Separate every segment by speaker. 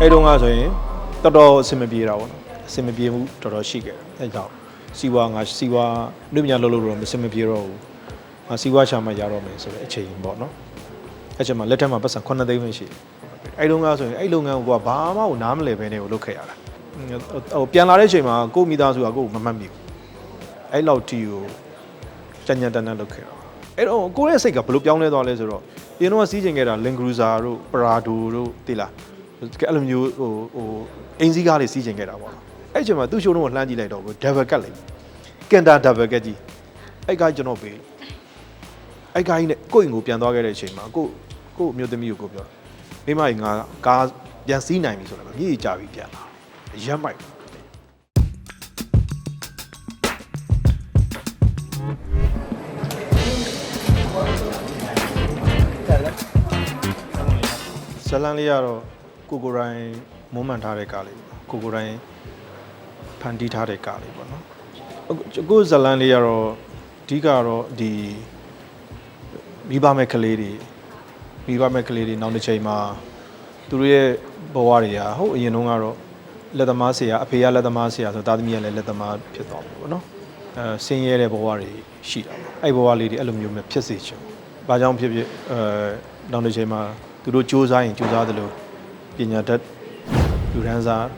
Speaker 1: အဲ့တုန်းကဆိုရင်တော်တော်အဆင်မပြေတာပေါ့နော်အဆင်မပြေမှုတော်တော်ရှိခဲ့တယ်အဲ့ကြောင့်စီဝါငါစီဝါလူပညာလုပ်လို့တော့မဆင်မပြေတော့ဘူးငါစီဝါရှာမှရတော့မယ်ဆိုတဲ့အချိန်ပေါ့နော်အဲ့ချိန်မှာလက်ထက်မှာပတ်စံ9သိန်းပဲရှိတယ်အဲ့တုန်းကဆိုရင်အဲ့လုပ်ငန်းကိုကဘာမှကိုနားမလည်ပဲနေကိုလုပ်ခဲ့ရတာဟိုပြန်လာတဲ့အချိန်မှာကိုယ့်မိသားစုကကိုယ့်ကိုမမှတ်မိဘူးအဲ့လောက်တီကိုကြံ့ကြံ့တန်းတန်းလုပ်ခဲ့တာအဲ့တော့ကိုယ့်ရဲ့စိတ်ကဘယ်လိုပြောင်းလဲသွားလဲဆိုတော့အရင်တော့စီးကျင်ခဲ့တာ Land Cruiser တို့ Prado တို့တိလား အဲ့လိုမျိုးဟိုဟိုအင်းစည်းကားလေးစီးကျင်ခဲ့တာပေါ့နော်အဲ့အချိန်မှာသူ့ရှိုးလုံးကိုလှမ်းကြည့်လိုက်တော့ကို double cut လိုက်ကန်တာ double cut ကြီးအဲ့ကားကျွန်တော်ပေးလို့အဲ့ကားကြီးနဲ့ကိုယ့်အိမ်ကိုပြန်သွားခဲ့တဲ့အချိန်မှာကိုကိုအမျိုးသမီးကိုကိုပြောမိမကြီးငါကားပြန်စီးနိုင်ပြီဆိုတော့မြေကြီးကြပြီပြန်လာရက်မိုက်ဇလန်လေးကတော့ ကိုကိုရိုင်းမုံမှန်ထားတဲ့ကားလေးပေါ့ကိုကိုရိုင်းဖန်တီးထားတဲ့ကားလေးပေါ့နော်အခုကိုဇလန်လေးကတော့အဓိကတော့ဒီမိဘမဲ့ကလေးတွေမိဘမဲ့ကလေးတွေနောက်တစ်ချိန်မှာသူတို့ရဲ့ဘဝတွေကဟုတ်အရင်တုန်းကတော့လက်သမားဆရာအဖေကလက်သမားဆရာဆိုသားသမီးကလည်းလက်သမားဖြစ်သွားပြီပေါ့နော်အဲဆင်းရဲတဲ့ဘဝတွေရှိတာပေါ့အဲ့ဘဝလေးတွေအဲ့လိုမျိုးပဲဖြစ်စေချင်ဘာကြောင့်ဖြစ်ဖြစ်အဲနောက်တစ်ချိန်မှာသူတို့စူးစမ်းရင်စူးစမ်းသလို ပညာတတ်လူဒန်းစား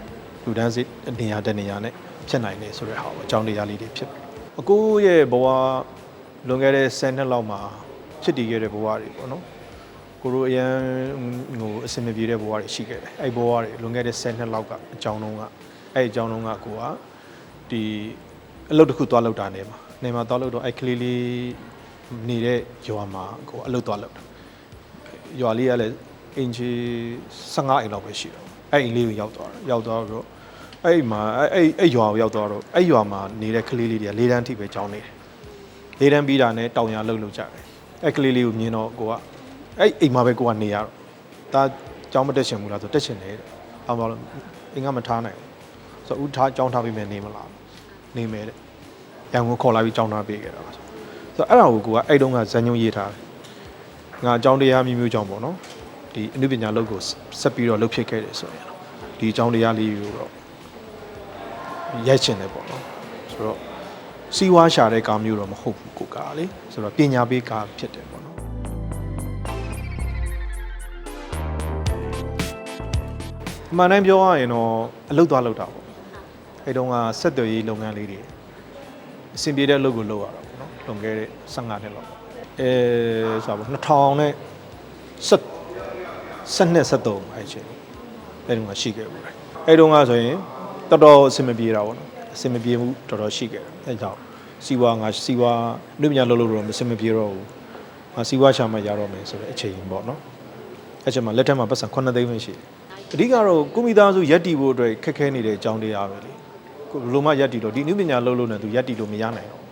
Speaker 1: လူဒန်းစစ်နေရာတဲ့နေရာနဲ့ဖြစ်နိုင်တယ်ဆိုတဲ့ဟာပေါ့အကြောင်းတရားလေးတွေဖြစ်အကိုရဲ့ဘဝလွန်ခဲ့တဲ့10နှစ်လောက်မှာဖြစ်တည်ခဲ့တဲ့ဘဝတွေပေါ့နော်ကိုတို့အရန်ဟိုအဆင်မပြေတဲ့ဘဝတွေရှိခဲ့တယ်အဲ့ဘဝတွေလွန်ခဲ့တဲ့10နှစ်လောက်ကအကြောင်းလုံးကအဲ့အကြောင်းလုံးကကိုကဒီအလုပ်တစ်ခုသွားလုပ်တာနေမှာနေမှာသွားလုပ်တော့အဲ့ကလေးလေးနေတဲ့ရွာမှာကိုအလုပ်သွားလုပ်တာရွာလေးကလည်း အင်ဂျီ15အိမ်လောက်ပဲရှိတော့အဲ့အိမ်လေးကိုရောက်သွားတယ်ရောက်သွားတော့အဲ့မှာအဲ့အဲ့ရွာကိုရောက်သွားတော့အဲ့ရွာမှာနေတဲ့ကလေးလေးတွေကလေးတန်းထိပဲကြောင်းနေတယ်လေးတန်းပြီးတာနဲ့တောင်ရလှုပ်လှုပ်ကြတယ်အဲ့ကလေးလေးကိုမြင်တော့ကိုကအဲ့အိမ်မှာပဲကိုကနေရတော့ဒါကြောင်းမတက်ချင်ဘူးလားဆိုတက်ချင်တယ်တဲ့။အော်ဘာလို့အင်ကမထားနိုင်ဘူး။ဆိုတော့ဦးထားကြောင်းထားပြီးမယ်နေမလား။နေမယ်တဲ့။ရန်ကုန်ခေါ်လာပြီးကြောင်းထားပေးခဲ့တာပါ။ဆိုတော့အဲ့ဒါကိုကိုကအဲ့တုန်းကဇန်ညုံရေးထားတယ်။ငါအကြောင်းတရားမျိုးမျိုးကြောင့်ပေါ့နော်။ ဒီအနုပညာလုပ်ကိုဆက်ပြီးတော့လုပ်ဖြစ်ခဲ့တယ်ဆိုရင်ဒီအကြောင်းတရားလေးကိုတော့ရိုက်ချင်တယ်ပေါ့နော်။ဆိုတော့စီးဝါးရှာတဲ့ကားမျိုးတော့မဟုတ်ဘူးကိုကလေ။ဆိုတော့ပညာပေးကားဖြစ်တယ်ပေါ့နော်။အမှန်တိုင်းပြောရရင်တော့အလုပ်သွားလုပ်တာပေါ့အဲ့တုန်းကဆက်သွယ်ရေးလုပ်ငန်းလေးတွေအဆင်ပြေတဲ့အလုပ်ကိုလုပ်ရတာပေါ့နော်လွန်ခဲ့တဲ့15နှစ်လောက်အဲဆိုပါ2000နဲ့7 12 73အဲ့ချိန်အဲ့တုန်းကရှိခဲ့ဘူးလေအဲ့တုန်းကဆိုရင်တော်တော်အဆင်မပြေတာပေါ့နော်အဆင်မပြေမှုတော်တော်ရှိခဲ့တယ်အဲ့ကြောင့်စီဝါငါစီဝါလူပညာလုပ်လို့တော့မအဆင်မပြေတော့ဘူးငါစီဝါရှာမှရတော့မယ်ဆိုတဲ့အချိန်ပေါ့နော်အဲ့ချိန်မှာလက်ထက်မှာပတ်စံ9သိန်းပဲရှိတယ်အဓိကတော့ကိုမိသားစုရက်တီဖို့အတွက်ခက်ခဲနေတဲ့အကြောင်းတရားပဲလေကိုဘယ်လိုမှရက်တီလို့ဒီနုပညာလုံးလုံးနဲ့သူရက်တီလို့မရနိုင်တော့ဘူး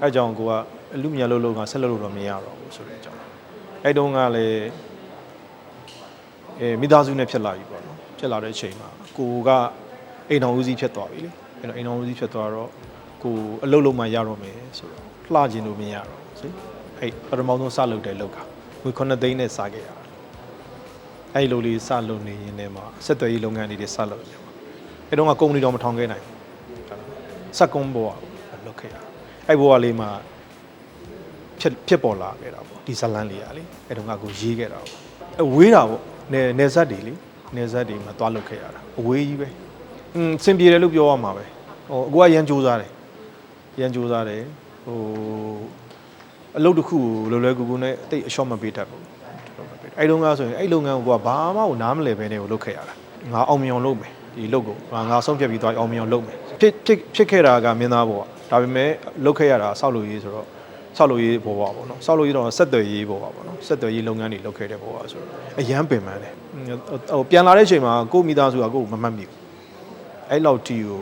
Speaker 1: အဲအကြောင်းကိုကအလူပညာလုံးလုံးကဆက်လုပ်လို့တော့မရတော့ဘူးဆိုတဲ့အကြောင်းအဲတုန်းကလည်း အဲမိသားစုနဲ့ဖြစ်လာပြီပေါ့နော်ဖြစ်လာတဲ့အချိန်မှာကိုကအိမ်တော်ဦးစီးဖြစ်သွားပြီလေအဲတော့အိမ်တော်ဦးစီးဖြစ်သွားတော့ကိုအလုပ်လုံးမှရတော့မယ်ဆိုတော့လှကျင်လို့မရတော့ဘူးစီအဲပထမဆုံးစလုပ်တဲ့လောက်ကငွေ9သိန်းနဲ့စားခဲ့ရတာအဲ့ဒီလိုလေးစလုပ်နေရင်လည်းမှာဆက်သွယ်ရေးလုပ်ငန်းတွေတွေစလုပ်နေမှာအဲ့တော့ကကုမ္ပဏီတော့မထောင်ခဲ့နိုင်ဘူးစက်ကုန်းဘောကလုပ်ခဲ့ရအဲ့ဘောကလေးမှာဖြစ်ဖြစ်ပေါ်လာခဲ့တာပေါ့ဒီဇလန်လေးကလေအဲ့တော့ကကိုရေးခဲ့တာပေါ့အဝေးတာပေါ့ နေနေဇက်တွေလေနေဇက်တွေမှာသွားလုပ်ခဲ့ရတာအဝေးကြီးပဲอืมစင်ပြေတယ်လို့ပြောရမှာပဲဟိုအကူကရန်ကြိုးစားတယ်ရန်ကြိုးစားတယ်ဟိုအလုပ်တစ်ခုကိုလွယ်လွယ်ကူကူနဲ့တိတ်အလျှော့မပေးတတ်ဘူးအဲ့တုန်းကဆိုရင်အဲ့လုပ်ငန်းကိုကဘာမှကိုနားမလည်ပဲနေကိုလုပ်ခဲ့ရတာငါအောင်မြင်အောင်လုပ်မယ်ဒီလုပ်ကိုငါငါဆုံးဖြတ်ပြီးသွားအောင်မြင်အောင်လုပ်မယ်ဖြစ်ဖြစ်ဖြစ်ခဲ့တာကမင်းသားဘောကဒါပေမဲ့လုပ်ခဲ့ရတာဆောက်လုပ်ရေးဆိုတော့ ဆောက်လုပ်ရေးဘောပါပေါ့နော်ဆောက်လုပ်ရေးတော့ဆက်သွယ်ရေးဘောပါပေါ့နော်ဆက်သွယ်ရေးလုပ်ငန်းတွေလုပ်ခဲ့တဲ့ဘောပါဆိုတော့အရန်ပင်ပန်းတယ်ဟိုပြန်လာတဲ့အချိန်မှာကိုမိသားစုကကိုမမှတ်မိဘူးအဲ့လောက်တီကို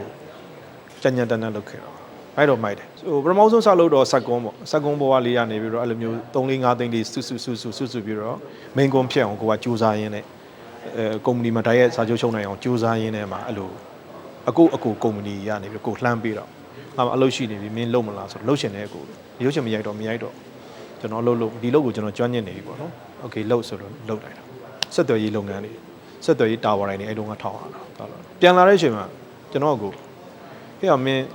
Speaker 1: ကြံ့ကြံ့တန်းတန်းလုပ်ခဲ့တာအဲ့တော့မိုက်တယ်ဟိုပထမဆုံးစလုပ်တော့စက်ကွန်းပေါ့စက်ကွန်းဘောကလေးရနေပြီးတော့အဲ့လိုမျိုး3 4 5သိန်းလေးစုစုစုစုစုစုပြီးတော့ main ကွန်ဖြစ်အောင်ကိုကစူးစမ်းရင်းနဲ့အဲကုမ္ပဏီမှာတိုက်ရိုက်စာချုပ်ချုပ်နိုင်အောင်စူးစမ်းရင်းနဲ့မှာအဲ့လိုအကုအကူကုမ္ပဏီရနေပြီးကိုလှမ်းပေးတော့ ငါအလုပ်ရှိနေပြီမင်းလုပ်မလားဆိုတော့လုပ်ရှင်တဲ့အကူရုပ်ရှင်မရိုက်တော့မရိုက်တော့ကျွန်တော်လုပ်လို့ဒီလုပ်ကိုကျွန်တော်ကျွမ်းကျင်နေပြီပေါ့နော်โอเคလုပ်ဆိုတော့လုပ်လိုက်တာဆက်သွယ်ရေးလုပ်ငန်းတွေ ဆက်သွယ်ရေးတာဝါတိုင်းနေအဲ့တုန်းကထောင်ရတာဟုတ်လားပြန်လာတဲ့အချိန်မှာကျွန်တော်ကကိုဟေ့ကမင်း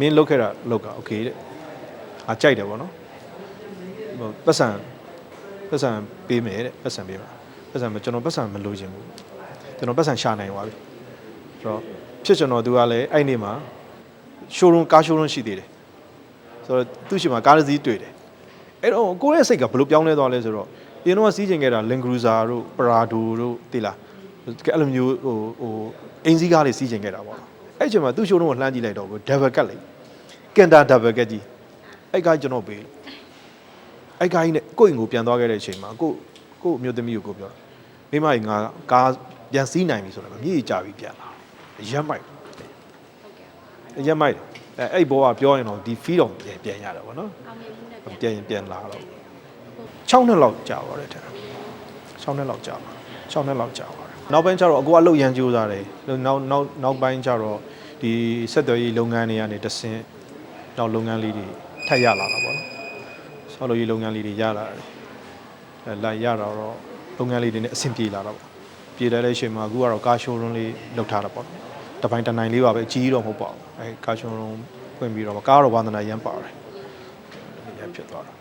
Speaker 1: မင်းလုတ်ခဲ့တာလုတ်ကโอเคတဲ့အာကြိုက်တယ်ဗောနော်ဟိုပတ်စံပတ်စံပေးမယ်တဲ့ပတ်စံပေးပါပတ်စံမကျွန်တော်ပတ်စံမလိုချင်ဘူးကျွန်တော်ပတ်စံရှာနိုင်သွားပြီဆိုတော့ဖြစ်ကျွန်တော်သူကလည်းအဲ့နေ့မှာ showroom ကား showroom ရှိသေးတယ်ဆိုတော့သူ့ရှိမှာကားတစ်စီးတွေ့တယ်အဲ့တော့ကိုယ့်ရဲ့စိတ်ကဘယ်လိုပြောင်းလဲသွားလဲဆိုတော့အရင်တော့စီးကျင်ခဲ့တာ Land Cruiser တို့ Prado တို့တိလားအဲ့လိုမျိုးဟိုဟိုအင်စီးကားလေးစီးကျင်ခဲ့တာပေါ့အဲ့အချိန်မှာသူ့ showroom ကိုလှမ်းကြည့်လိုက်တော့ကို double cut လေးကင်တာ double cut ကြီးအဲ့ကားကျွန်တော်ပေးလို့အဲ့ကားကြီးနဲ့ကိုယ့်အိမ်ကိုပြန်သွားခဲ့တဲ့အချိန်မှာကိုကိုအမျိုးသမီးကိုကိုပြောမိမကြီးငါကားပြန်စီးနိုင်ပြီဆိုတော့မြေကြီးကြပြီပြန်လာရက်မိုက်အ ရက်မိုက်တယ်အဲအဲ့ဘောကပြောရင်တော့ဒီ fee တော့ပြန်ပြန်ရတာပေါ့နော်
Speaker 2: အောင်မြင်မှုနဲ့ပြန်
Speaker 1: ပြန်ရင်ပြန်လာတော့6နှစ်လောက်ကြာပါတယ်တဲ့6နှစ်လောက်ကြာပါ6နှစ်လောက်ကြာပါတယ်နောက်ပိုင်းကျတော့အကူအလုတ်ရန်ကြိုးစားတယ်နောက်နောက်နောက်ပိုင်းကျတော့ဒီဆက်သွယ်ရေးလုပ်ငန်းတွေကနေတဆင့်နောက်လုပ်ငန်းလေးတွေထပ်ရလာတာပေါ့နော်ဆောက်လုပ်ရေးလုပ်ငန်းလေးတွေရလာတယ်အဲလိုက်ရတော့လုပ်ငန်းလေးတွေနဲ့အဆင်ပြေလာတော့ပေါ့ပြေတယ်တဲ့အချိန်မှာအခုကတော့ကားရှိုးရုံးလေးလုပ်ထားတာပေါ့နော် တပိုင်းတနိုင်လေးပါပဲအကြီးကြီးတော့မဟုတ်ပါဘူးအဲကားရှိုးရုံးဖွင့်ပြီးတော့ကားကတော့ဝါသနာရမ်းပါတယ်ရမ်းဖြစ်သွားတာ